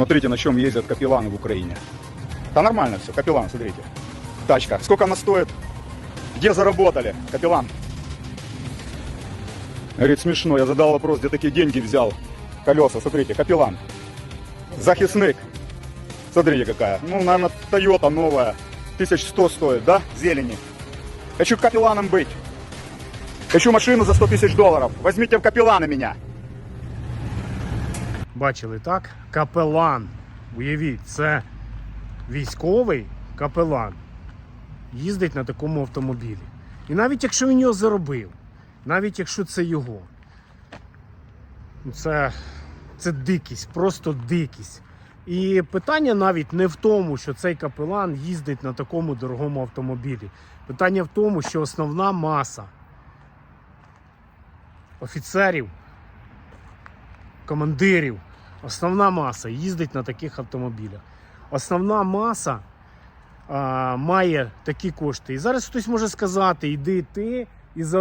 Смотрите, на чем ездят капелланы в Украине. Да нормально все, капеллан, смотрите. Тачка. Сколько она стоит? Где заработали, капеллан? Говорит, смешно, я задал вопрос, где такие деньги взял. Колеса, смотрите, капеллан. Захисник. Смотрите какая. Ну, наверное, Тойота новая. 1100 стоит, да? Зелени. Хочу капелланом быть. Хочу машину за 100 тысяч долларов. Возьмите в капелланы меня. Бачили, так? Капелан. Уявіть, це військовий капелан. Їздить на такому автомобілі. І навіть якщо він його заробив, навіть якщо це його, це, це дикість, просто дикість. І питання навіть не в тому, що цей капелан їздить на такому дорогому автомобілі. Питання в тому, що основна маса офіцерів, командирів, основна маса їздить на таких автомобілях. Основна маса а, має такі кошти. І зараз хтось може сказати, іди ти і за.